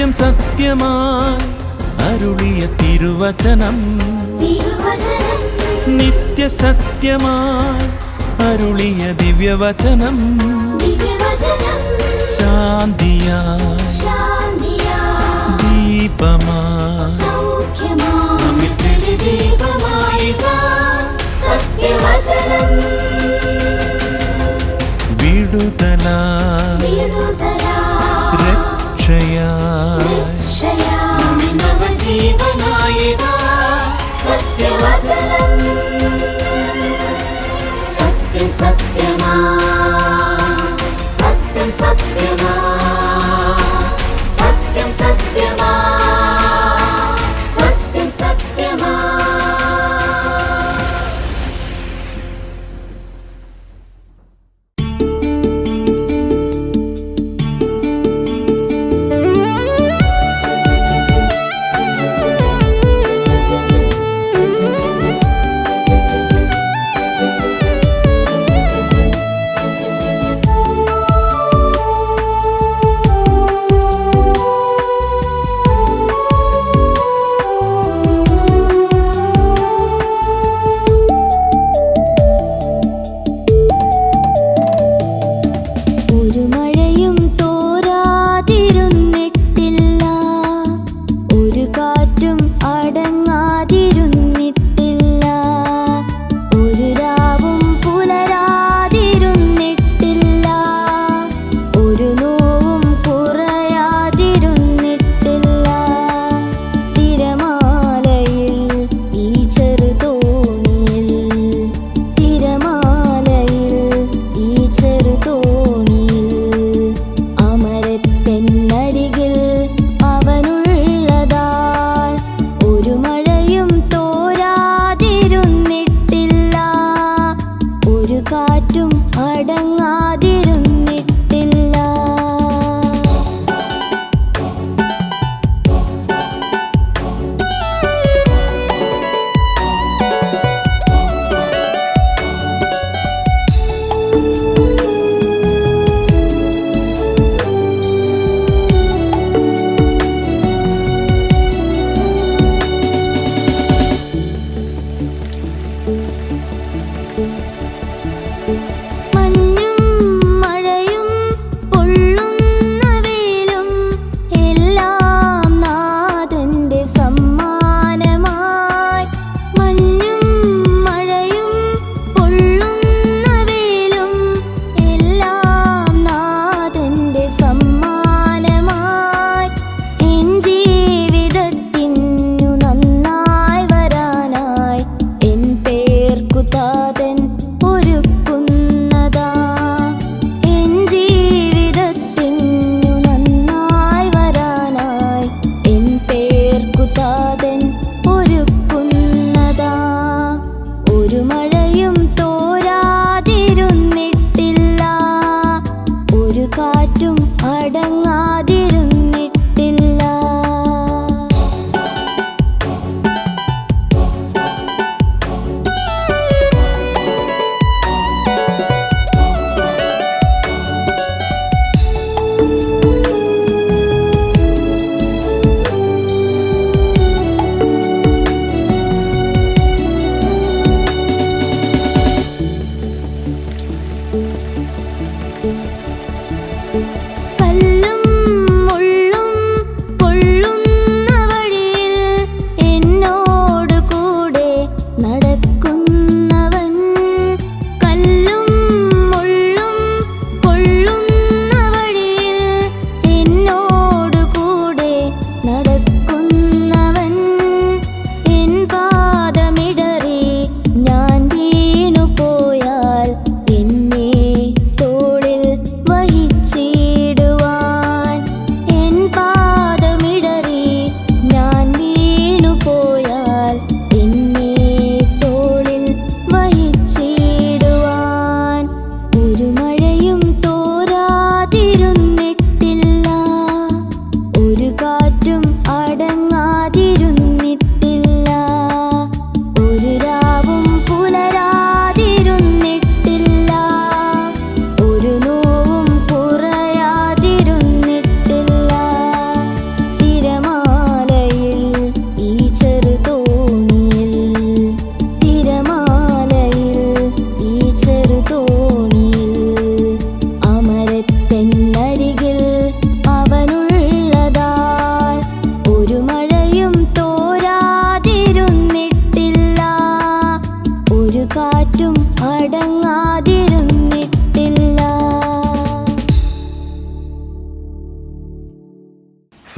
സത്യം സത്യമായി അരുളിയ തിരുവചനം. നിത്യസത്യമായി അരുളിയ ദിവ്യവചനം. ശാന്തിയാ ദീപമാ വിടുതലാ വിടുതല രക്ഷയായി നവജീവനായക സത്യവചനം. സത്യം സത്യമാ. സത്യം സത്യമാ. കാറ്റും അടങ്ങാതി garden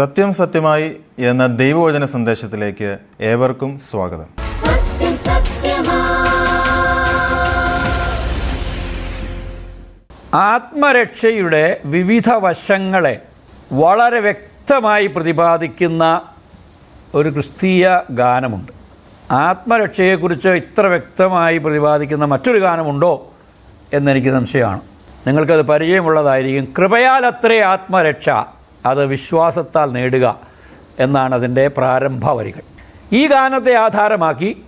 സത്യം സത്യമായി എന്ന ദൈവവചന സന്ദേശത്തിലേക്ക് ഏവർക്കും സ്വാഗതം. ആത്മരക്ഷയുടെ വിവിധ വശങ്ങളെ വളരെ വ്യക്തമായി പ്രതിപാദിക്കുന്ന ഒരു ക്രിസ്തീയ ഗാനമുണ്ട്. ആത്മരക്ഷയെക്കുറിച്ച് ഇത്ര വ്യക്തമായി പ്രതിപാദിക്കുന്ന മറ്റൊരു ഗാനമുണ്ടോ എന്നെനിക്ക് സംശയമാണ്. നിങ്ങൾക്കത് പരിചയമുള്ളതായിരിക്കും. കൃപയാൽ അത്രേ ആത്മരക്ഷ. അത് വിശ്വാസത്താൽ നേടുക എന്നാണ് അതിന്റെ പ്രാരംഭ വരികൾ. ഈ ഗാനത്തെ ആധാരമാക്കി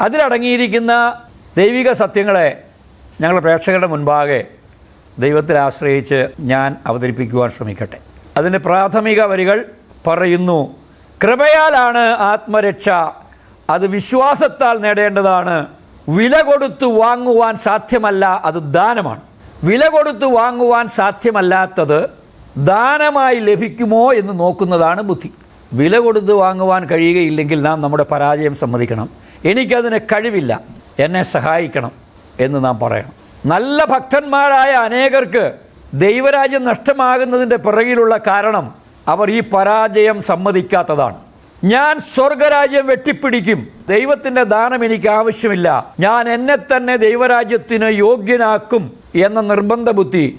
അതിലടങ്ങിയിരിക്കുന്ന ദൈവിക സത്യങ്ങളെ ഞങ്ങളുടെ പ്രേക്ഷകരുടെ മുൻപാകെ ദൈവത്തിൽ ആശ്രയിച്ച് ഞാൻ അവതരിപ്പിക്കുവാൻ ശ്രമിക്കട്ടെ. അതിന്റെ പ്രാഥമിക വരികൾ പറയുന്നു കൃപയാലാണ് ആത്മരക്ഷ. അത് വിശ്വാസത്താൽ നേടേണ്ടതാണ്. വില കൊടുത്തു വാങ്ങുവാൻ സാധ്യമല്ല അത് ദാനമാണ്. വില കൊടുത്തു വാങ്ങുവാൻ സാധ്യമല്ലാത്തത് ദാനമായി ലഭിക്കുമോ എന്ന് നോക്കുന്നതാണ് ബുദ്ധി. വില കൊടുത്ത് വാങ്ങുവാൻ കഴിയുകയില്ലെങ്കിൽ നാം നമ്മുടെ പരാജയം സമ്മതിക്കണം. എനിക്കതിന് കഴിവില്ല. എന്നെ സഹായിക്കണം എന്ന് നാം പറയണം. നല്ല ഭക്തന്മാരായ അനേകർക്ക് ദൈവരാജ്യം നഷ്ടമാകുന്നതിന്റെ പിറകിലുള്ള കാരണം അവർ ഈ പരാജയം സമ്മതിക്കാത്തതാണ്. ഞാൻ സ്വർഗരാജ്യം വെട്ടിപ്പിടിക്കും. ദൈവത്തിന്റെ ദാനം എനിക്ക് ആവശ്യമില്ല. ഞാൻ എന്നെ തന്നെ ദൈവരാജ്യത്തിന് യോഗ്യനാക്കും എന്ന നിർബന്ധ ബുദ്ധി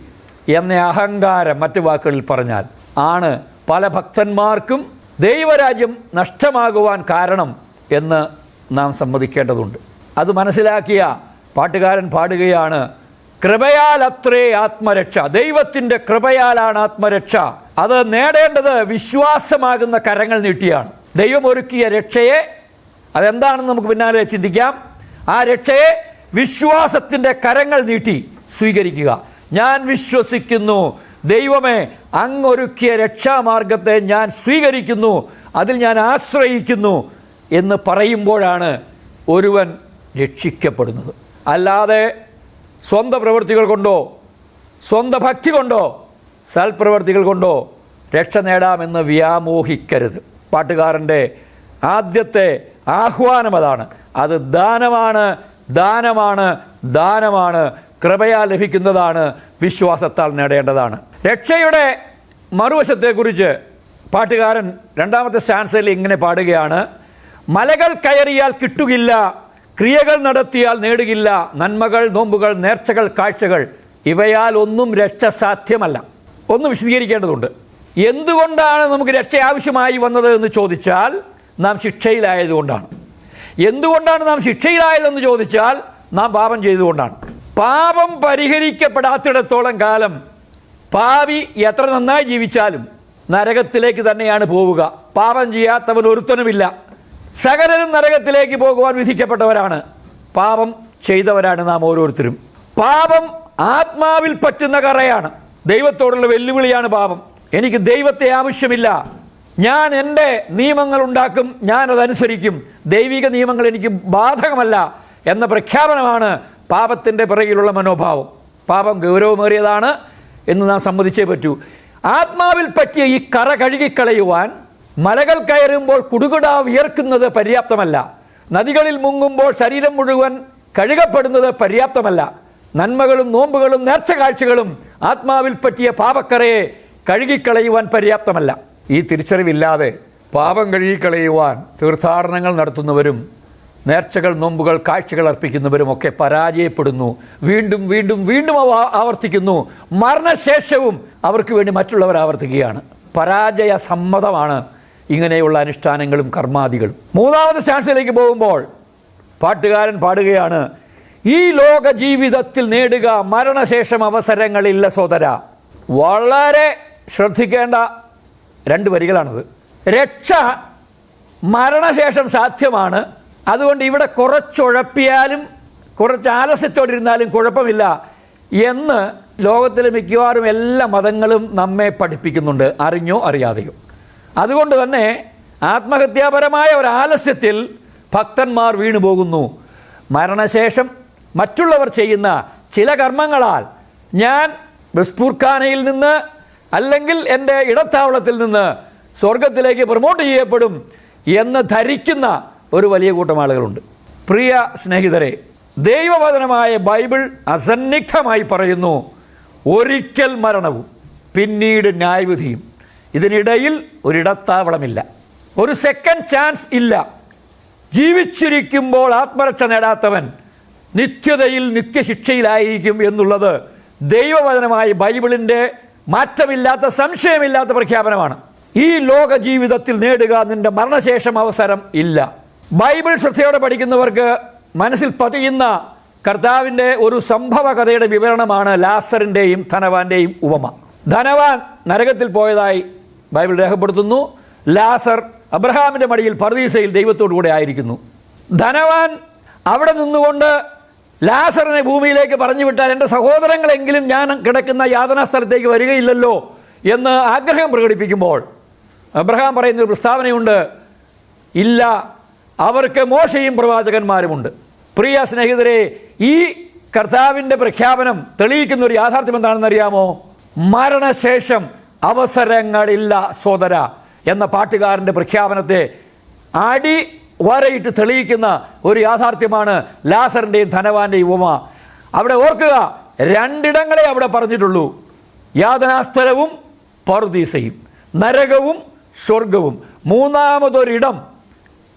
എന്ന അഹങ്കാരം മറ്റു വാക്കുകളിൽ പറഞ്ഞാൽ ആണ് പല ഭക്തന്മാർക്കും ദൈവരാജ്യം നഷ്ടമാകുവാൻ കാരണം എന്ന് നാം സമ്മതിക്കേണ്ടതുണ്ട്. അത് മനസ്സിലാക്കിയ പാട്ടുകാരൻ പാടുകയാണ് കൃപയാൽ അത്രേ ആത്മരക്ഷ ദൈവത്തിന്റെ കൃപയാലാണ് ആത്മരക്ഷ. അത് നേടേണ്ടത് വിശ്വാസമാകുന്ന കരങ്ങൾ നീട്ടിയാണ്. ദൈവം ഒരുക്കിയ രക്ഷയെ അതെന്താണെന്ന് നമുക്ക് പിന്നാലെ ചിന്തിക്കാം. ആ രക്ഷയെ വിശ്വാസത്തിന്റെ കരങ്ങൾ നീട്ടി സ്വീകരിക്കുക. ഞാൻ വിശ്വസിക്കുന്നു. ദൈവമേ അങ്ങൊരുക്കിയ രക്ഷാമാർഗത്തെ ഞാൻ സ്വീകരിക്കുന്നു. അതിൽ ഞാൻ ആശ്രയിക്കുന്നു എന്ന് പറയുമ്പോഴാണ് ഒരുവൻ രക്ഷിക്കപ്പെടുന്നത്. അല്ലാതെ സ്വന്തം പ്രവൃത്തികൾ കൊണ്ടോ സ്വന്തം ഭക്തി കൊണ്ടോ സൽപ്രവൃത്തികൾ കൊണ്ടോ രക്ഷ നേടാമെന്ന് വ്യാമോഹിക്കരുത്. പാട്ടുകാരന്റെ ആദ്യത്തെ ആഹ്വാനം അതാണ്. അത് ദാനമാണ് ദാനമാണ് ദാനമാണ് കൃപയാൽ ലഭിക്കുന്നതാണ് വിശ്വാസത്താൽ നേടേണ്ടതാണ്. രക്ഷയുടെ മറുവശത്തെക്കുറിച്ച് പാട്ടുകാരൻ രണ്ടാമത്തെ സ്റ്റാൻസയിൽ ഇങ്ങനെ പാടുകയാണ് മലകൾ കയറിയാൽ കിട്ടുകില്ല ക്രിയകൾ നടത്തിയാൽ നേടുകില്ല നന്മകൾ നോമ്പുകൾ നേർച്ചകൾ കാഴ്ചകൾ ഇവയാൽ ഒന്നും രക്ഷ സാധ്യമല്ല. ഒന്ന് വിശദീകരിക്കേണ്ടതുണ്ട്. എന്തുകൊണ്ടാണ് നമുക്ക് രക്ഷ ആവശ്യമായി വന്നത് എന്ന് ചോദിച്ചാൽ നാം ശിക്ഷയിലായതുകൊണ്ടാണ്. എന്തുകൊണ്ടാണ് നാം ശിക്ഷയിലായതെന്ന് ചോദിച്ചാൽ നാം പാപം ചെയ്തുകൊണ്ടാണ്. പാപം പരിഹരിക്കപ്പെടാത്തിടത്തോളം കാലം പാവി എത്ര നന്നായി ജീവിച്ചാലും നരകത്തിലേക്ക് തന്നെയാണ് പോവുക. പാപം ചെയ്യാത്തവൻ ഒരുത്തനുമില്ല. സകലരും നരകത്തിലേക്ക് പോകുവാൻ വിധിക്കപ്പെട്ടവരാണ്. പാപം ചെയ്തവരാണ് നാം ഓരോരുത്തരും. പാപം ആത്മാവിൽ പറ്റുന്ന കറയാണ്. ദൈവത്തോടുള്ള വെല്ലുവിളിയാണ് പാപം. എനിക്ക് ദൈവത്തെ ആവശ്യമില്ല. ഞാൻ എന്റെ നിയമങ്ങൾ ഉണ്ടാക്കും. ഞാനതനുസരിക്കും ദൈവിക നിയമങ്ങൾ എനിക്ക് ബാധകമല്ല എന്ന പ്രഖ്യാപനമാണ് പാപത്തിന്റെ പിറകിലുള്ള മനോഭാവം. പാപം ഗൗരവമേറിയതാണ് എന്ന് നാം സമ്മതിച്ചേ പറ്റൂ. ആത്മാവിൽ പറ്റിയ ഈ കറ കഴുകിക്കളയുവാൻ മലകൾ കയറുമ്പോൾ കുടുകുടാ വിയർക്കുന്നത് പര്യാപ്തമല്ല. നദികളിൽ മുങ്ങുമ്പോൾ ശരീരം മുഴുവൻ കഴുകപ്പെടുന്നത് പര്യാപ്തമല്ല. നന്മകളും നോമ്പുകളും നേർച്ച കാഴ്ചകളും ആത്മാവിൽ പറ്റിയ പാപക്കറയെ കഴുകിക്കളയുവാൻ പര്യാപ്തമല്ല. ഈ തിരിച്ചറിവില്ലാതെ പാപം കഴുകിക്കളയുവാൻ തീർത്ഥാടനങ്ങൾ നടത്തുന്നവരും നേർച്ചകൾ നോമ്പുകൾ കാഴ്ചകൾ അർപ്പിക്കുന്നവരുമൊക്കെ പരാജയപ്പെടുന്നു. വീണ്ടും വീണ്ടും വീണ്ടും അവ ആവർത്തിക്കുന്നു. മരണശേഷവും അവർക്ക് വേണ്ടി മറ്റുള്ളവർ ആവർത്തിക്കുകയാണ്. പരാജയ സമ്മതമാണ് ഇങ്ങനെയുള്ള അനുഷ്ഠാനങ്ങളും കർമാദികളും. മൂന്നാമത്തെ ചാൻസിലേക്ക് പോകുമ്പോൾ പാട്ടുകാരൻ പാടുകയാണ് ഈ ലോക ജീവിതത്തിൽ നേടുക മരണശേഷം അവസരങ്ങളില്ല സോദര. വളരെ ശ്രദ്ധിക്കേണ്ട രണ്ട് വരികളാണത്. രക്ഷ മരണശേഷം സാധ്യമാണ്. അതുകൊണ്ട് ഇവിടെ കുറച്ചുഴപ്പിയാലും കുറച്ച് ആലസ്യത്തോടിരുന്നാലും കുഴപ്പമില്ല എന്ന് ലോകത്തിലെ മിക്കവാറും എല്ലാ മതങ്ങളും നമ്മെ പഠിപ്പിക്കുന്നുണ്ട് അറിഞ്ഞോ അറിയാതെയോ. അതുകൊണ്ട് തന്നെ ആത്മഹത്യാപരമായ ഒരു ആലസ്യത്തിൽ ഭക്തന്മാർ വീണു പോകുന്നു. മരണശേഷം മറ്റുള്ളവർ ചെയ്യുന്ന ചില കർമ്മങ്ങളാൽ ഞാൻ ബസ്പൂർഖാനയിൽ നിന്ന് അല്ലെങ്കിൽ എന്റെ ഇടത്താവളത്തിൽ നിന്ന് സ്വർഗത്തിലേക്ക് പ്രൊമോട്ട് ചെയ്യപ്പെടും എന്ന് ധരിക്കുന്ന ഒരു വലിയ കൂട്ടം ആളുകളുണ്ട്. പ്രിയ സ്നേഹിതരെ ദൈവവചനമായ ബൈബിൾ അസന്നിഗ്ധമായി പറയുന്നു ഒരിക്കൽ മരണവും പിന്നീട് ന്യായവിധിയും. ഇതിനിടയിൽ ഒരിടത്താവളമില്ല. ഒരു സെക്കൻഡ് ചാൻസ് ഇല്ല. ജീവിച്ചിരിക്കുമ്പോൾ ആത്മരക്ഷ നേടാത്തവൻ നിത്യതയിൽ നിത്യശിക്ഷയിലായിരിക്കും എന്നുള്ളത് ദൈവവചനമായി ബൈബിളിന്റെ മാറ്റമില്ലാത്ത സംശയമില്ലാത്ത പ്രഖ്യാപനമാണ്. ഈ ലോക ജീവിതത്തിൽ നേടുക നിന്റെ മരണശേഷം അവസരം ഇല്ല. ബൈബിൾ ശ്രദ്ധയോടെ പഠിക്കുന്നവർക്ക് മനസ്സിൽ പതിയുന്ന കർത്താവിന്റെ ഒരു സംഭവ കഥയുടെ വിവരണമാണ് ലാസറിന്റെയും ധനവാന്റെയും ഉപമ. ധനവാൻ നരകത്തിൽ പോയതായി ബൈബിൾ രേഖപ്പെടുത്തുന്നു. ലാസർ അബ്രഹാമിന്റെ മടിയിൽ പർദീസയിൽ ദൈവത്തോടു കൂടെ ആയിരിക്കുന്നു. ധനവാൻ അവിടെ നിന്നുകൊണ്ട് ലാസറിനെ ഭൂമിയിലേക്ക് പറഞ്ഞു വിട്ടാൽ എന്റെ സഹോദരങ്ങളെങ്കിലും ഞാൻ കിടക്കുന്ന യാതനാ സ്ഥലത്തേക്ക് വരികയില്ലല്ലോ എന്ന് ആഗ്രഹം പ്രകടിപ്പിക്കുമ്പോൾ അബ്രഹാം പറയുന്ന ഒരു പ്രസ്താവനയുണ്ട്. ഇല്ല അവർക്ക് മോശയും പ്രവാചകന്മാരുമുണ്ട്. പ്രിയ സ്നേഹിതരെ ഈ കർത്താവിന്റെ പ്രഖ്യാപനം തെളിയിക്കുന്ന ഒരു യാഥാർത്ഥ്യം എന്താണെന്ന് അറിയാമോ? മരണശേഷം അവസരങ്ങളില്ല സോദര എന്ന പാട്ടുകാരന്റെ പ്രഖ്യാപനത്തെ അടി വരയിട്ട് തെളിയിക്കുന്ന ഒരു യാഥാർത്ഥ്യമാണ് ലാസറിന്റെയും ധനവാന്റെയും ഉപമ. അവിടെ ഓർക്കുക രണ്ടിടങ്ങളെ അവിടെ പറഞ്ഞിട്ടുള്ളൂ. യാതനാസ്ഥലവും പറുദീസയും നരകവും സ്വർഗവും. മൂന്നാമതൊരിടം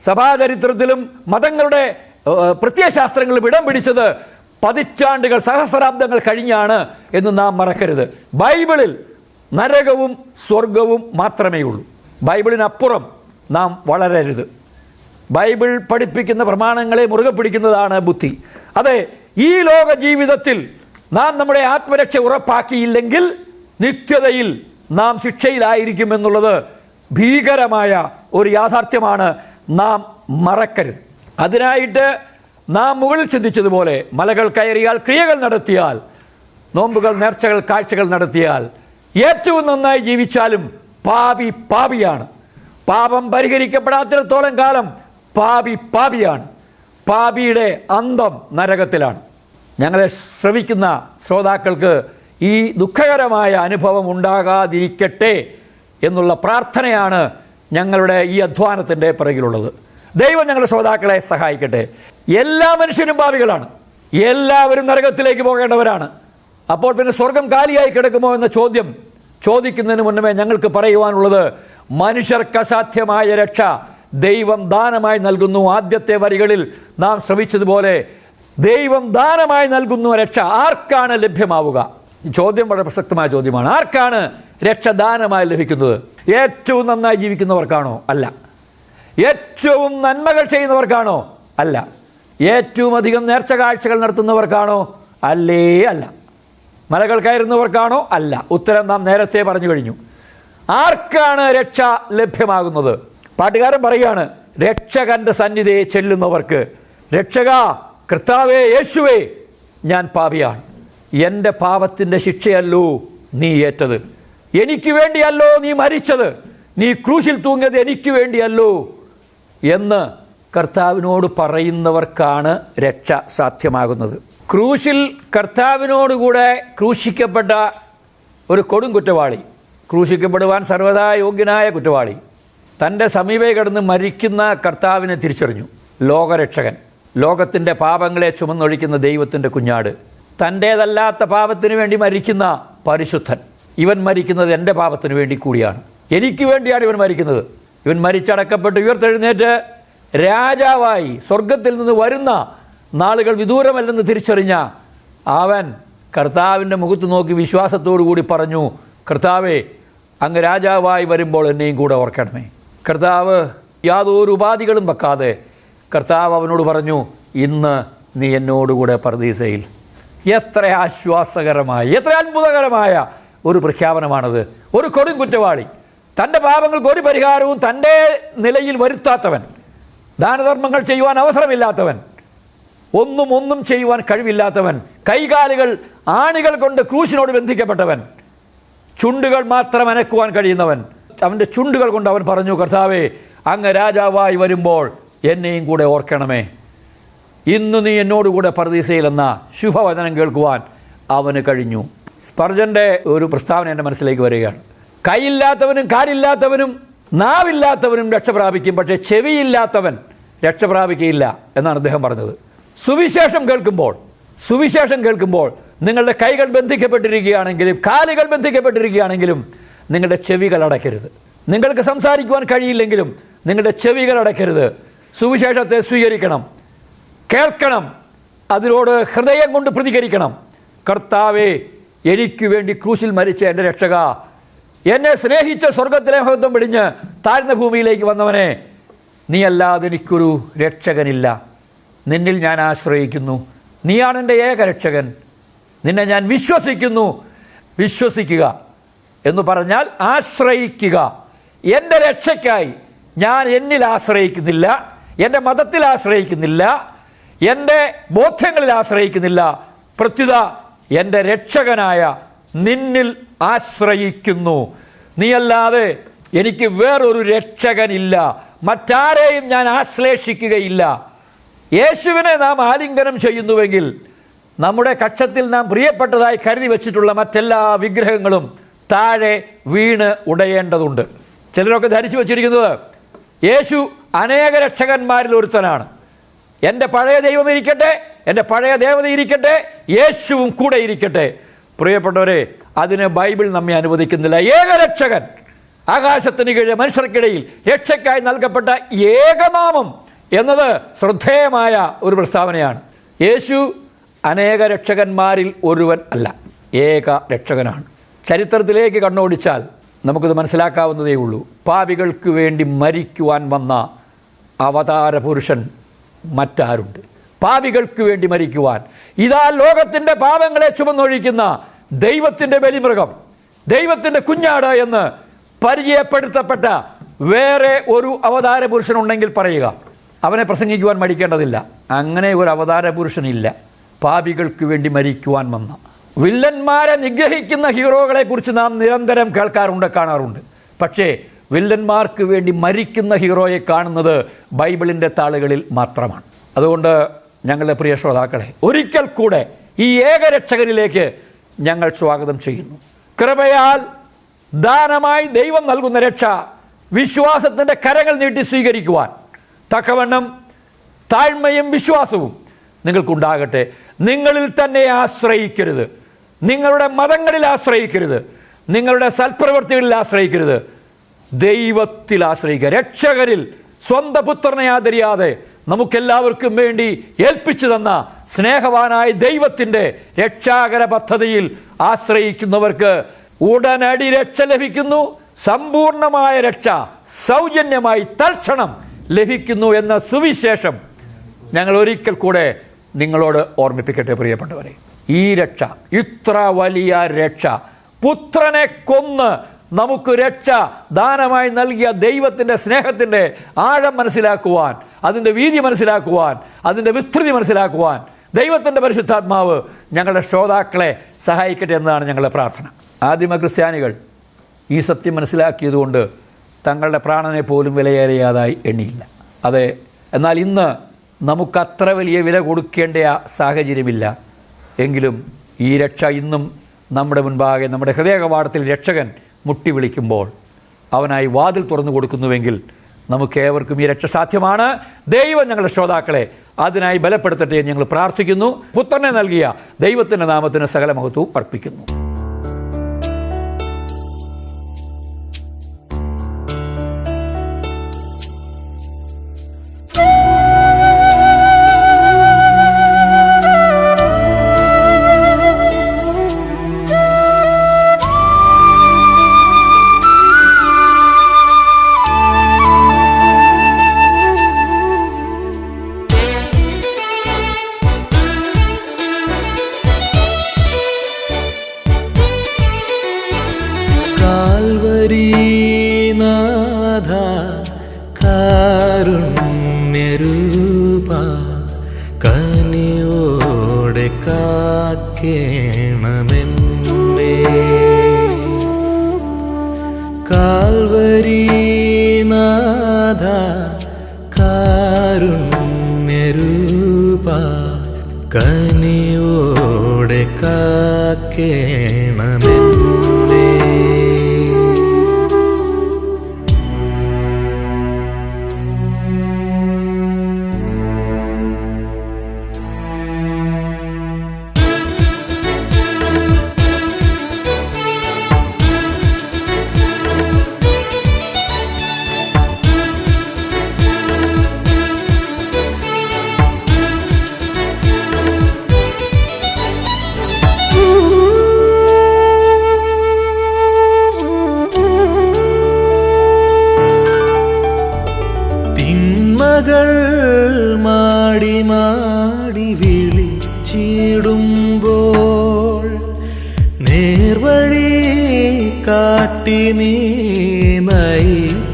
സഭാചരിത്രത്തിലും മതങ്ങളുടെ പ്രത്യയശാസ്ത്രങ്ങളിലും ഇടം പിടിച്ചത് പതിറ്റാണ്ടുകൾ സഹസ്രാബ്ദങ്ങൾ കഴിഞ്ഞാണ് എന്ന് നാം മറക്കരുത്. ബൈബിളിൽ നരകവും സ്വർഗവും മാത്രമേ ഉള്ളൂ. ബൈബിളിനപ്പുറം നാം വളരരുത്. ബൈബിൾ പഠിപ്പിക്കുന്ന പ്രമാണങ്ങളെ മുറുകെ പിടിക്കുന്നതാണ് ബുദ്ധി. അതെ ഈ ലോക ജീവിതത്തിൽ നാം നമ്മുടെ ആത്മരക്ഷ ഉറപ്പാക്കിയില്ലെങ്കിൽ നിത്യതയിൽ നാം ശിക്ഷയിലായിരിക്കും എന്നുള്ളത് ഭീകരമായ ഒരു യാഥാർത്ഥ്യമാണ് നാം മറക്കരുത്. അതിനായിട്ട് നാം മുകളിൽ ചിന്തിച്ചതുപോലെ മലകൾ കയറിയാൽ ക്രിയകൾ നടത്തിയാൽ നോമ്പുകൾ നേർച്ചകൾ കാഴ്ചകൾ നടത്തിയാൽ ഏറ്റവും നന്നായി ജീവിച്ചാലും പാപി പാപിയാണ്. പാപം പരിഹരിക്കപ്പെടാത്തിടത്തോളം കാലം പാപി പാപിയാണ്. പാപിയുടെ അന്തം നരകത്തിലാണ്. ഞങ്ങളെ ശ്രവിക്കുന്ന ശ്രോതാക്കൾക്ക് ഈ ദുഃഖകരമായ അനുഭവം ഉണ്ടാകാതിരിക്കട്ടെ എന്നുള്ള പ്രാർത്ഥനയാണ് ഞങ്ങളുടെ ഈ അധ്വാനത്തിന്റെ പിറകിലുള്ളത്. ദൈവം ഞങ്ങളുടെ ശ്രോതാക്കളെ സഹായിക്കട്ടെ. എല്ലാ മനുഷ്യരും ഭാവികളാണ്. എല്ലാവരും നരകത്തിലേക്ക് പോകേണ്ടവരാണ്. അപ്പോൾ പിന്നെ സ്വർഗം കാലിയായി കിടക്കുമോ എന്ന ചോദ്യം ചോദിക്കുന്നതിന് മുന്നമേ ഞങ്ങൾക്ക് പറയുവാനുള്ളത് മനുഷ്യർക്ക് അസാധ്യമായ രക്ഷ ദൈവം ദാനമായി നൽകുന്നു. ആദ്യത്തെ വരികളിൽ നാം ശ്രമിച്ചതുപോലെ ദൈവം ദാനമായി നൽകുന്നു രക്ഷ ആർക്കാണ് ലഭ്യമാവുക? ചോദ്യം വളരെ പ്രസക്തമായ ചോദ്യമാണ്. ആർക്കാണ് രക്ഷ ദാനമായി ലഭിക്കുന്നത് ഏറ്റവും നന്നായി ജീവിക്കുന്നവർക്കാണോ? അല്ല. ഏറ്റവും നന്മകൾ ചെയ്യുന്നവർക്കാണോ? അല്ല. ഏറ്റവും അധികം നേർച്ച കാഴ്ചകൾ നടത്തുന്നവർക്കാണോ? അല്ലേ അല്ല. മലകൾ കയറുന്നവർക്കാണോ? അല്ല. ഉത്തരം നാം നേരത്തെ പറഞ്ഞു കഴിഞ്ഞു. ആർക്കാണ് രക്ഷ ലഭ്യമാകുന്നത്? പാട്ടുകാരൻ പറയുകയാണ് രക്ഷകന്റെ സന്നിധിയെ ചെല്ലുന്നവർക്ക്. രക്ഷക കർത്താവേ യേശുവേ ഞാൻ പാപിയാണ്. എന്റെ പാപത്തിന്റെ ശിക്ഷയല്ലോ നീ ഏറ്റത്. എനിക്ക് വേണ്ടിയല്ലോ നീ മരിച്ചത്. നീ ക്രൂശിൽ തൂങ്ങിയത് എനിക്ക് വേണ്ടിയല്ലോ എന്ന് കർത്താവിനോട് പറയുന്നവർക്കാണ് രക്ഷ സാധ്യമാകുന്നത്. ക്രൂശിൽ കർത്താവിനോടുകൂടെ ക്രൂശിക്കപ്പെട്ട ഒരു കൊടും കുറ്റവാളി ക്രൂശിക്കപ്പെടുവാൻ സർവതാ യോഗ്യനായ കുറ്റവാളി തന്റെ സമീപേ കിടന്ന് മരിക്കുന്ന കർത്താവിനെ തിരിച്ചറിഞ്ഞു. ലോകരക്ഷകൻ ലോകത്തിന്റെ പാപങ്ങളെ ചുമന്നൊഴിക്കുന്ന ദൈവത്തിന്റെ കുഞ്ഞാട് തന്റേതല്ലാത്ത പാപത്തിന് വേണ്ടി മരിക്കുന്ന പരിശുദ്ധൻ. ഇവൻ മരിക്കുന്നത് എന്റെ പാപത്തിന് വേണ്ടി കൂടിയാണ്. എനിക്ക് വേണ്ടിയാണ് ഇവൻ മരിക്കുന്നത്. ഇവൻ മരിച്ചടക്കപ്പെട്ട് ഉയർത്തെഴുന്നേറ്റ് രാജാവായി സ്വർഗത്തിൽ നിന്ന് വരുന്ന നാളുകൾ വിദൂരമല്ലെന്ന് തിരിച്ചറിഞ്ഞ അവൻ കർത്താവിന്റെ മുഖത്ത് നോക്കി വിശ്വാസത്തോടു കൂടി പറഞ്ഞു കർത്താവേ അങ്ങ് രാജാവായി വരുമ്പോൾ എന്നെയും കൂടെ ഓർക്കണമേ. കർത്താവ് യാതൊരു ഉപാധികളും വെക്കാതെ കർത്താവ് അവനോട് പറഞ്ഞു ഇന്ന് നീ എന്നോടുകൂടെ പർദീസയിൽ. എത്ര ആശ്വാസകരമായ എത്ര അത്ഭുതകരമായ ഒരു പ്രഖ്യാപനമാണത്. ഒരു കൊടും കുറ്റവാളി. തന്റെ പാപങ്ങൾക്ക് ഒരു പരിഹാരവും തന്റെ നിലയിൽ വരുത്താത്തവൻ. ദാനധർമ്മങ്ങൾ ചെയ്യുവാൻ അവസരമില്ലാത്തവൻ. ഒന്നും ഒന്നും ചെയ്യുവാൻ കഴിവില്ലാത്തവൻ. കൈകാലുകൾ ആണികൾ കൊണ്ട് ക്രൂശിനോട് ബന്ധിക്കപ്പെട്ടവൻ. ചുണ്ടുകൾ മാത്രം അനക്കുവാൻ കഴിയുന്നവൻ. അവന്റെ ചുണ്ടുകൾ കൊണ്ട് അവൻ പറഞ്ഞു കർത്താവേ അങ്ങ് രാജാവായി വരുമ്പോൾ എന്നെയും കൂടെ ഓർക്കണമേ. ഇന്ന് നീ എന്നോടുകൂടെ പർദീസയിലെന്ന ശുഭവചനം കേൾക്കുവാൻ അവന് കഴിഞ്ഞു. സ്പർജന്റെ ഒരു പ്രസ്താവന എന്റെ മനസ്സിലേക്ക് വരികയാണ്. കൈയില്ലാത്തവനും കാലില്ലാത്തവനും നാവില്ലാത്തവനും രക്ഷ പ്രാപിക്കും പക്ഷേ ചെവിയില്ലാത്തവൻ രക്ഷ പ്രാപിക്കുകയില്ല എന്നാണ് അദ്ദേഹം പറഞ്ഞത്. സുവിശേഷം കേൾക്കുമ്പോൾ സുവിശേഷം കേൾക്കുമ്പോൾ നിങ്ങളുടെ കൈകൾ ബന്ധിക്കപ്പെട്ടിരിക്കുകയാണെങ്കിലും കാലുകൾ ബന്ധിക്കപ്പെട്ടിരിക്കുകയാണെങ്കിലും നിങ്ങളുടെ ചെവികൾ അടയ്ക്കരുത്. നിങ്ങൾക്ക് സംസാരിക്കുവാൻ കഴിയില്ലെങ്കിലും നിങ്ങളുടെ ചെവികൾ അടയ്ക്കരുത്. സുവിശേഷത്തെ സ്വീകരിക്കണം കേൾക്കണം അതിനോട് ഹൃദയം കൊണ്ട് പ്രതികരിക്കണം. കർത്താവെ എനിക്ക് വേണ്ടി ക്രൂശിൽ മരിച്ച എന്റെ രക്ഷക. എന്നെ സ്നേഹിച്ച സ്വർഗത്തിലെ മഹത്വം പിടിഞ്ഞ് താഴ്ന്ന ഭൂമിയിലേക്ക് വന്നവനെ നീ അല്ലാതെ എനിക്കൊരു രക്ഷകനില്ല. നിന്നിൽ ഞാൻ ആശ്രയിക്കുന്നു. നീയാണ് എന്റെ ഏക രക്ഷകൻ. നിന്നെ ഞാൻ വിശ്വസിക്കുന്നു. വിശ്വസിക്കുക എന്ന് പറഞ്ഞാൽ ആശ്രയിക്കുക. എന്റെ രക്ഷയ്ക്കായി ഞാൻ എന്നിൽ ആശ്രയിക്കുന്നില്ല. എന്റെ മതത്തിൽ ആശ്രയിക്കുന്നില്ല. എന്റെ ബോധ്യങ്ങളിൽ ആശ്രയിക്കുന്നില്ല. പ്രത്യുത എന്റെ രക്ഷകനായ നിന്നിൽ ആശ്രയിക്കുന്നു. നീയല്ലാതെ എനിക്ക് വേറൊരു രക്ഷകനില്ല. മറ്റാരെയും ഞാൻ ആശ്ലേഷിക്കുകയില്ല. യേശുവിനെ നാം ആലിംഗനം ചെയ്യുന്നുവെങ്കിൽ നമ്മുടെ കക്ഷത്തിൽ നാം പ്രിയപ്പെട്ടതായി കരുതി വച്ചിട്ടുള്ള മറ്റെല്ലാ വിഗ്രഹങ്ങളും താഴെ വീണ് ഉടയേണ്ടതുണ്ട്. ചിലരൊക്കെ ധരിച്ചു വച്ചിരിക്കുന്നത് യേശു അനേക രക്ഷകന്മാരിൽ ഒരുത്തനാണ്. എന്റെ പഴയ ദൈവം ഇരിക്കട്ടെ എന്റെ പഴയ ദേവത ഇരിക്കട്ടെ യേശുവും കൂടെ ഇരിക്കട്ടെ. പ്രിയപ്പെട്ടവരെ അതിന് ബൈബിൾ നമ്മെ അനുവദിക്കുന്നില്ല. ഏകരക്ഷകൻ ആകാശത്തിന് കീഴെ മനുഷ്യർക്കിടയിൽ രക്ഷയ്ക്കായി നൽകപ്പെട്ട ഏകനാമം എന്നത് ശ്രദ്ധേയമായ ഒരു പ്രസ്താവനയാണ്. യേശു അനേക രക്ഷകന്മാരിൽ ഒരുവൻ അല്ല ഏക രക്ഷകനാണ്. ചരിത്രത്തിലേക്ക് കണ്ണോടിച്ചാൽ നമുക്കിത് മനസ്സിലാക്കാവുന്നതേ ഉള്ളൂ. പാപികൾക്ക് വേണ്ടി മരിക്കുവാൻ വന്ന അവതാര പുരുഷൻ മറ്റാരുണ്ട്? പാപികൾക്ക് വേണ്ടി മരിക്കുവാൻ. ഇതാ ലോകത്തിന്റെ പാപങ്ങളെ ചുമന്നൊഴിക്കുന്ന ദൈവത്തിന്റെ ബലിമൃഗം ദൈവത്തിന്റെ കുഞ്ഞാട് എന്ന് പരിചയപ്പെടുത്തപ്പെട്ട വേറെ ഒരു അവതാര പുരുഷനുണ്ടെങ്കിൽ പറയുക. അവനെ പ്രസംഗിക്കുവാൻ മടിക്കേണ്ടതില്ല. അങ്ങനെ ഒരു അവതാര പുരുഷനില്ല പാപികൾക്ക് വേണ്ടി മരിക്കുവാൻ വന്ന. വില്ലന്മാരെ നിഗ്രഹിക്കുന്ന ഹീറോകളെക്കുറിച്ച് നാം നിരന്തരം കേൾക്കാറുണ്ട് കാണാറുണ്ട്. പക്ഷേ വില്ലന്മാർക്ക് വേണ്ടി മരിക്കുന്ന ഹീറോയെ കാണുന്നത് ബൈബിളിന്റെ താളുകളിൽ മാത്രമാണ്. അതുകൊണ്ട് ഞങ്ങളുടെ പ്രിയ ശ്രോതാക്കളെ ഒരിക്കൽ കൂടെ ഈ ഏകരക്ഷകനിലേക്ക് ഞങ്ങൾ സ്വാഗതം ചെയ്യുന്നു. കൃപയാൽ ദാനമായി ദൈവം നൽകുന്ന രക്ഷ വിശ്വാസത്തിന്റെ കരങ്ങൾ നീട്ടി സ്വീകരിക്കുവാൻ തക്കവണ്ണം താഴ്മയും വിശ്വാസവും നിങ്ങൾക്കുണ്ടാകട്ടെ. നിങ്ങളിൽ തന്നെ ആശ്രയിക്കരുത്. നിങ്ങളുടെ മതങ്ങളിൽ ആശ്രയിക്കരുത്. നിങ്ങളുടെ സൽപ്രവൃത്തികളിൽ ആശ്രയിക്കരുത്. ദൈവത്തിൽ ആശ്രയിക്കുക. രക്ഷകരിൽ സ്വന്തപുത്രനെ ആദരിയാതെ നമുക്കെല്ലാവർക്കും വേണ്ടി ഏൽപ്പിച്ചു തന്ന സ്നേഹവാനായ ദൈവത്തിന്റെ രക്ഷാകര പദ്ധതിയിൽ ആശ്രയിക്കുന്നവർക്ക് ഉടനടി രക്ഷ ലഭിക്കുന്നു. സമ്പൂർണമായ രക്ഷ സൗജന്യമായി തൽക്ഷണം ലഭിക്കുന്നു എന്ന സുവിശേഷം ഞങ്ങൾ ഒരിക്കൽ കൂടെ നിങ്ങളോട് ഓർമ്മിപ്പിക്കട്ടെ പ്രിയപ്പെട്ടവരെ. ഈ രക്ഷ ഇത്ര വലിയ രക്ഷ പുത്രനെ കൊന്ന് നമുക്ക് രക്ഷ ദാനമായി നൽകിയ ദൈവത്തിന്റെ സ്നേഹത്തിന്റെ ആഴം മനസ്സിലാക്കുവാൻ അതിന്റെ വീതി മനസ്സിലാക്കുവാൻ അതിന്റെ വിസ്തൃതി മനസ്സിലാക്കുവാൻ ദൈവത്തിന്റെ പരിശുദ്ധാത്മാവ് ഞങ്ങളുടെ ശ്രോതാക്കളെ സഹായിക്കട്ടെ എന്നതാണ് ഞങ്ങളുടെ പ്രാർത്ഥന. ആദിമ ക്രിസ്ത്യാനികൾ ഈ സത്യം മനസ്സിലാക്കിയതുകൊണ്ട് തങ്ങളുടെ പ്രാണനെ പോലും വിലയേറിയാതായി എണ്ണിയില്ല. അതെ എന്നാൽ ഇന്ന് നമുക്കത്ര വലിയ വില കൊടുക്കേണ്ട സാഹചര്യമില്ല. എങ്കിലും ഈ രക്ഷ ഇന്നും നമ്മുടെ മുൻപാകെ നമ്മുടെ ഹൃദയകവാടത്തിൽ രക്ഷകൻ മുട്ടി വിളിക്കുമ്പോൾ അവനായി വാതിൽ തുറന്നു കൊടുക്കുന്നുവെങ്കിൽ നമുക്ക് ഏവർക്കും ഈ രക്ഷ സാധ്യമാണ്. ദൈവം ഞങ്ങളുടെ ശ്രോതാക്കളെ അതിനായി ബലപ്പെടുത്തട്ടെ എന്ന് ഞങ്ങൾ പ്രാർത്ഥിക്കുന്നു. പുത്രനെ നൽകിയ ദൈവത്തിന്റെ നാമത്തിന് സകല മഹത്വവും അർപ്പിക്കുന്നു. കാൽവരീനാഥ കാരുണ്യരൂപ കനിയോടെ കാക്കേണമെന്നേ വിളിച്ചിടുമ്പോൾ നേർവഴി കാട്ടി നീ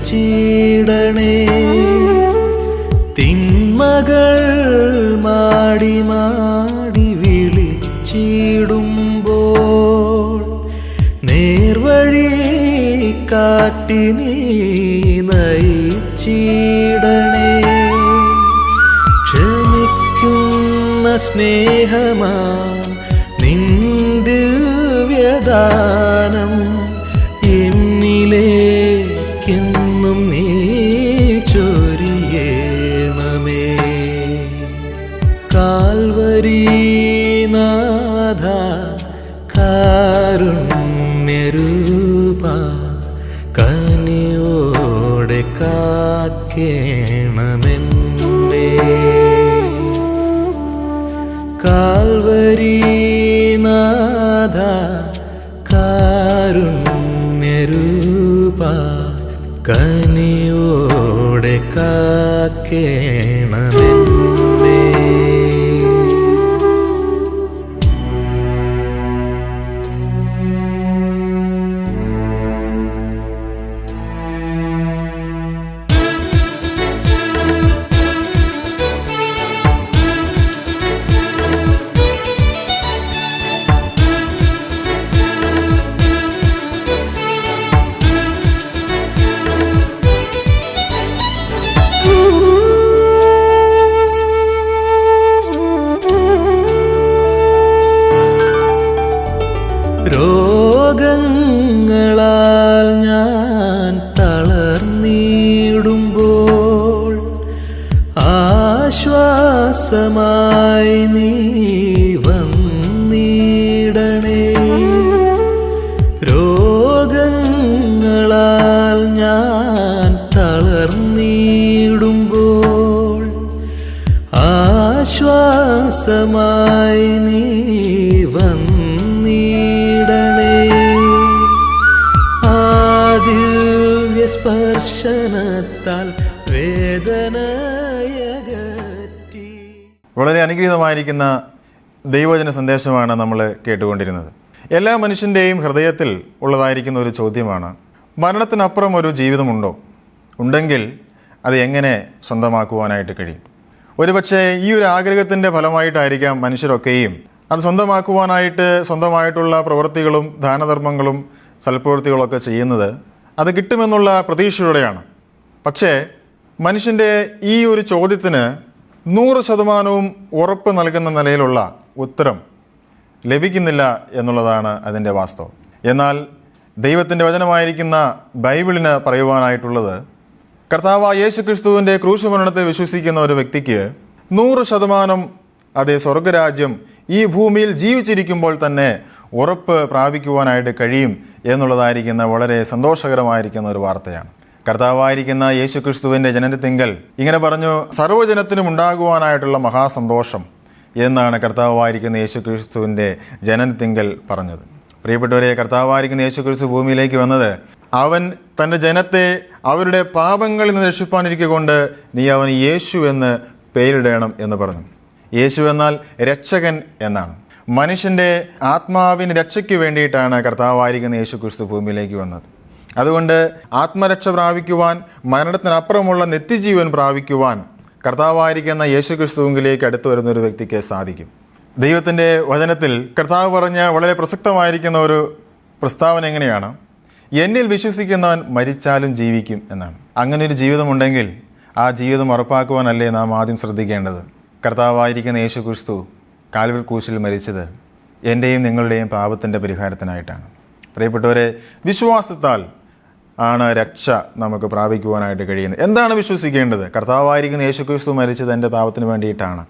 ചീടണേ തിന്മകൾ മാടി മാടി വിളിച്ചിടുമ്പോൾ നേർവഴി കാട്ടി നീ സ്നേഹമാ നിന്ദ്യദാനം എന്നിലേക്കെന്നും നീ ചൊരിയേണമേ. കാൽവരീനാഥ കാരുണ്യരൂപ കനിയോടെ കാക്കേണമെന്നേ അനുഗ്രഹീതമായിരിക്കുന്ന ദൈവജന സന്ദേശമാണ് നമ്മൾ കേട്ടുകൊണ്ടിരുന്നത്. എല്ലാ മനുഷ്യന്റെയും ഹൃദയത്തിൽ ഉള്ളതായിരിക്കുന്ന ഒരു ചോദ്യമാണ് മരണത്തിനപ്പുറം ഒരു ജീവിതമുണ്ടോ? ഉണ്ടെങ്കിൽ അത് എങ്ങനെ സ്വന്തമാക്കുവാനായിട്ട് കഴിയും? ഒരുപക്ഷെ ഈ ഒരു ആഗ്രഹത്തിന്റെ ഫലമായിട്ടായിരിക്കാം മനുഷ്യരൊക്കെയും അത് സ്വന്തമാക്കുവാനായിട്ട് സ്വന്തമായിട്ടുള്ള പ്രവൃത്തികളും ദാനധർമ്മങ്ങളും സൽപ്രവൃത്തികളൊക്കെ ചെയ്യുന്നത് അത് കിട്ടുമെന്നുള്ള പ്രതീക്ഷയോടെയാണ്. പക്ഷേ മനുഷ്യന്റെ ഈ ഒരു ചോദ്യത്തിന് നൂറ് ശതമാനവും ഉറപ്പ് നൽകുന്ന നിലയിലുള്ള ഉത്തരം ലഭിക്കുന്നില്ല എന്നുള്ളതാണ് അതിന്റെ വാസ്തവം. എന്നാൽ ദൈവത്തിന്റെ വചനമായിരിക്കുന്ന ബൈബിളിന് പറയുവാനായിട്ടുള്ളത് കർത്താവ് യേശു ക്രിസ്തുവിന്റെ ക്രൂശുമരണത്തെ വിശ്വസിക്കുന്ന ഒരു വ്യക്തിക്ക് നൂറ് ശതമാനം അതേ സ്വർഗരാജ്യം ഈ ഭൂമിയിൽ ജീവിച്ചിരിക്കുമ്പോൾ തന്നെ ഉറപ്പ് പ്രാപിക്കുവാനായിട്ട് കഴിയും എന്നുള്ളതായിരിക്കുന്ന വളരെ സന്തോഷകരമായിരിക്കുന്ന ഒരു വാർത്തയാണ്. കർത്താവായിരിക്കുന്ന യേശു ക്രിസ്തുവിന്റെ ജനനത്തിങ്കൽ ഇങ്ങനെ പറഞ്ഞു സർവജനത്തിനും ഉണ്ടാകുവാനായിട്ടുള്ള മഹാസന്തോഷം എന്നാണ് കർത്താവായിരിക്കുന്ന യേശു ക്രിസ്തുവിന്റെ ജനനത്തിങ്കൽ പറഞ്ഞത്. പ്രിയപ്പെട്ടവരെ കർത്താവായിരിക്കുന്ന യേശു ക്രിസ്തു ഭൂമിയിലേക്ക് വന്നത് അവൻ തന്റെ ജനത്തെ അവരുടെ പാപങ്ങളിൽ നിന്ന് രക്ഷിപ്പാനിരിക്കൊണ്ട് നീ അവൻ യേശു എന്ന് പേരിടണം എന്ന് പറഞ്ഞു. യേശു എന്നാൽ രക്ഷകൻ എന്നാണ്. മനുഷ്യന്റെ ആത്മാവിന് രക്ഷയ്ക്ക് വേണ്ടിയിട്ടാണ് കർത്താവായിരിക്കുന്ന യേശു ക്രിസ്തു ഭൂമിയിലേക്ക് വന്നത്. അതുകൊണ്ട് ആത്മരക്ഷ പ്രാപിക്കുവാൻ മരണത്തിനപ്പുറമുള്ള നിത്യജീവൻ പ്രാപിക്കുവാൻ കർത്താവായിരിക്കുന്ന യേശു ക്രിസ്തുവിലേക്ക് അടുത്തു വരുന്ന ഒരു വ്യക്തിക്ക് സാധിക്കും. ദൈവത്തിന്റെ വചനത്തിൽ കർത്താവ് പറഞ്ഞ വളരെ പ്രസക്തമായിരിക്കുന്ന ഒരു പ്രസ്താവന എങ്ങനെയാണ്? എന്നിൽ വിശ്വസിക്കുന്നവൻ മരിച്ചാലും ജീവിക്കും എന്നാണ്. അങ്ങനെ ഒരു ജീവിതമുണ്ടെങ്കിൽ ആ ജീവിതം ഉറപ്പാക്കുവാനല്ലേ നാം ആദ്യം ശ്രദ്ധിക്കേണ്ടത്? കർത്താവായിരിക്കുന്ന യേശു ക്രിസ്തു കാൽവൽ കൂശിൽ മരിച്ചത് എന്റെയും നിങ്ങളുടെയും പാപത്തിന്റെ പരിഹാരത്തിനായിട്ടാണ്. പ്രിയപ്പെട്ടവരെ വിശ്വാസത്താൽ ആണ് രക്ഷ നമുക്ക് പ്രാപിക്കുവാനായിട്ട് കഴിയുന്നത്. എന്താണ് വിശ്വസിക്കേണ്ടത്? കർത്താവായിരിക്കുന്ന യേശുക്രിസ്തു മരിച്ചത് എന്റെ പാപത്തിന് വേണ്ടിയിട്ടാണ്.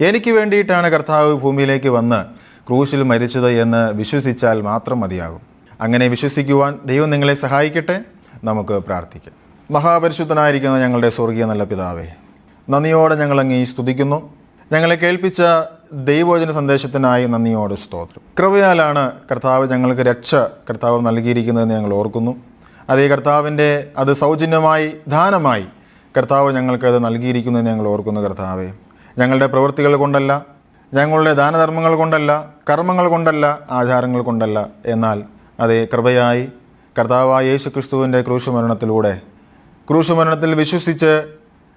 എനിക്ക് വേണ്ടിയിട്ടാണ് കർത്താവ് ഭൂമിയിലേക്ക് വന്ന് ക്രൂശിൽ മരിച്ചത് എന്ന് വിശ്വസിച്ചാൽ മാത്രം മതിയാകും. അങ്ങനെ വിശ്വസിക്കുവാൻ ദൈവം നിങ്ങളെ സഹായിക്കട്ടെ. നമുക്ക് പ്രാർത്ഥിക്കാം. മഹാപരിശുദ്ധനായിരിക്കുന്ന ഞങ്ങളുടെ സ്വർഗീയ നല്ല പിതാവേ നന്ദിയോടെ ഞങ്ങളങ്ങ് ഈ സ്തുതിക്കുന്നു. ഞങ്ങളെ കേൾപ്പിച്ച ദൈവോചന സന്ദേശത്തിനായി നന്ദിയോട് സ്തോത്രം. കൃപയാലാണ് കർത്താവ് ഞങ്ങൾക്ക് രക്ഷ കർത്താവ് നൽകിയിരിക്കുന്നതെന്ന് ഞങ്ങൾ ഓർക്കുന്നു. അതേ കർത്താവിന്റെ അത് സൗജന്യമായി ദാനമായി കർത്താവ് ഞങ്ങൾക്കത് നൽകിയിരിക്കുന്നു എന്ന് ഞങ്ങൾ ഓർക്കുന്നു കർത്താവെ. ഞങ്ങളുടെ പ്രവൃത്തികൾ കൊണ്ടല്ല ഞങ്ങളുടെ ദാനധർമ്മങ്ങൾ കൊണ്ടല്ല കർമ്മങ്ങൾ കൊണ്ടല്ല ആചാരങ്ങൾ കൊണ്ടല്ല. എന്നാൽ അതേ കൃപയായി കർത്താവായ യേശു ക്രിസ്തുവിന്റെ ക്രൂശുമരണത്തിലൂടെ ക്രൂശുമരണത്തിൽ വിശ്വസിച്ച്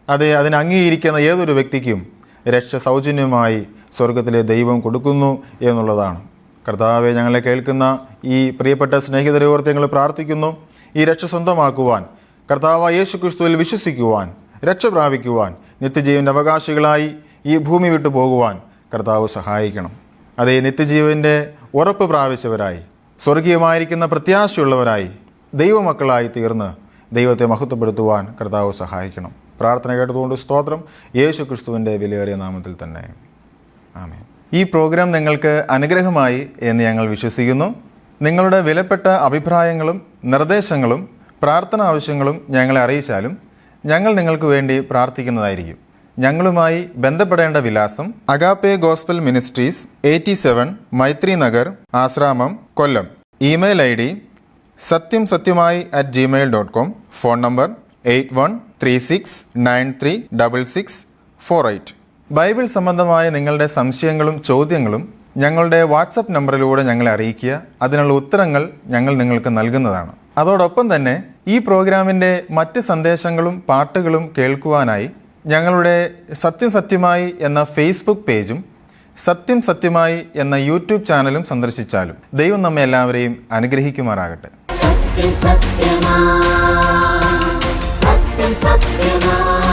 അതേ അതിനെ അംഗീകരിക്കുന്ന ഏതൊരു വ്യക്തിക്കും രക്ഷ സൗജന്യമായി സ്വർഗത്തിലെ ദൈവം കൊടുക്കുന്നു എന്നുള്ളതാണ്. കർത്താവെ ഞങ്ങളെ കേൾക്കുന്ന ഈ പ്രിയപ്പെട്ട സ്നേഹിതരെ ഓർത്ത് ഞങ്ങൾ പ്രാർത്ഥിക്കുന്നു. ഈ രക്ഷ സ്വന്തമാക്കുവാൻ കർത്താവ് യേശു ക്രിസ്തുവിൽ വിശ്വസിക്കുവാൻ രക്ഷ പ്രാപിക്കുവാൻ നിത്യജീവന്റെ അവകാശികളായി ഈ ഭൂമി വിട്ടു പോകുവാൻ കർത്താവ് സഹായിക്കണം. അതേ നിത്യജീവന്റെ ഉറപ്പ് പ്രാപിച്ചവരായി സ്വർഗീയമായിരിക്കുന്ന പ്രത്യാശയുള്ളവരായി ദൈവമക്കളായി തീർന്ന് ദൈവത്തെ മഹത്വപ്പെടുത്തുവാൻ കർത്താവ് സഹായിക്കണം. പ്രാർത്ഥന കേട്ടതുകൊണ്ട് സ്തോത്രം. യേശു ക്രിസ്തുവിന്റെ വിലയേറിയ നാമത്തിൽ തന്നെ. ആമേ ഈ പ്രോഗ്രാം നിങ്ങൾക്ക് അനുഗ്രഹമായി എന്ന് ഞങ്ങൾ വിശ്വസിക്കുന്നു. നിങ്ങളുടെ വിലപ്പെട്ട അഭിപ്രായങ്ങളും നിർദ്ദേശങ്ങളും പ്രാർത്ഥന ആവശ്യങ്ങളും ഞങ്ങളെ അറിയിച്ചാലും ഞങ്ങൾ നിങ്ങൾക്ക് വേണ്ടി പ്രാർത്ഥിക്കുന്നതായിരിക്കും. ഞങ്ങളുമായി ബന്ധപ്പെടേണ്ട വിലാസം Agape Gospel Ministries eighty seven Maithri Nagar Asramam Kollam. Email I D സത്യം സത്യമായി at Gmail dot com phone number eight one three six nine three double six four eight. Bible സംബന്ധമായ നിങ്ങളുടെ സംശയങ്ങളും ചോദ്യങ്ങളും ഞങ്ങളുടെ വാട്സപ്പ് നമ്പറിലൂടെ ഞങ്ങളെ അറിയിക്കുക. അതിനുള്ള ഉത്തരങ്ങൾ ഞങ്ങൾ നിങ്ങൾക്ക് നൽകുന്നതാണ്. അതോടൊപ്പം തന്നെ ഈ പ്രോഗ്രാമിന്റെ മറ്റ് സന്ദേശങ്ങളും പാട്ടുകളും കേൾക്കുവാനായി ഞങ്ങളുടെ സത്യം സത്യമായി എന്ന ഫേസ്ബുക്ക് പേജും സത്യം സത്യമായി എന്ന യൂട്യൂബ് ചാനലും സന്ദർശിച്ചാലും ദൈവം നമ്മെ എല്ലാവരെയും അനുഗ്രഹിക്കുമാറാകട്ടെ. സത്യം സത്യമാ. സത്യം സത്യമാ.